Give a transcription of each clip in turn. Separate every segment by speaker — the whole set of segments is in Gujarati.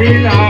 Speaker 1: Dila.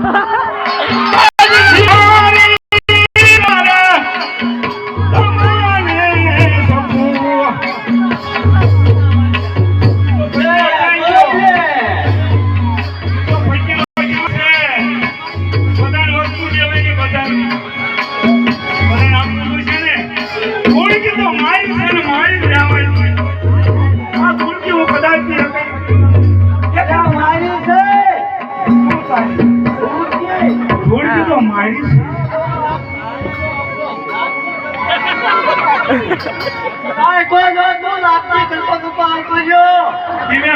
Speaker 1: Ha ha
Speaker 2: ha!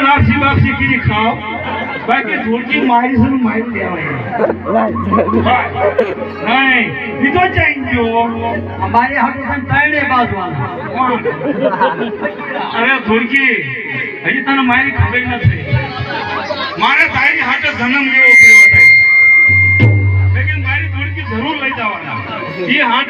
Speaker 2: લાપસી લાપસી કીધી ખાઓ. બાકી ધોળકી મારી શું મારી દેવાય નહીં બીજો ચેન્જ જો
Speaker 1: અમારે હકુસન તાયડે બાજુ
Speaker 2: અરે ધોળકી હજી તને મારી ખબર નથી. મારે તારી હાટે જન્મ લેવો ಈ ಆಟ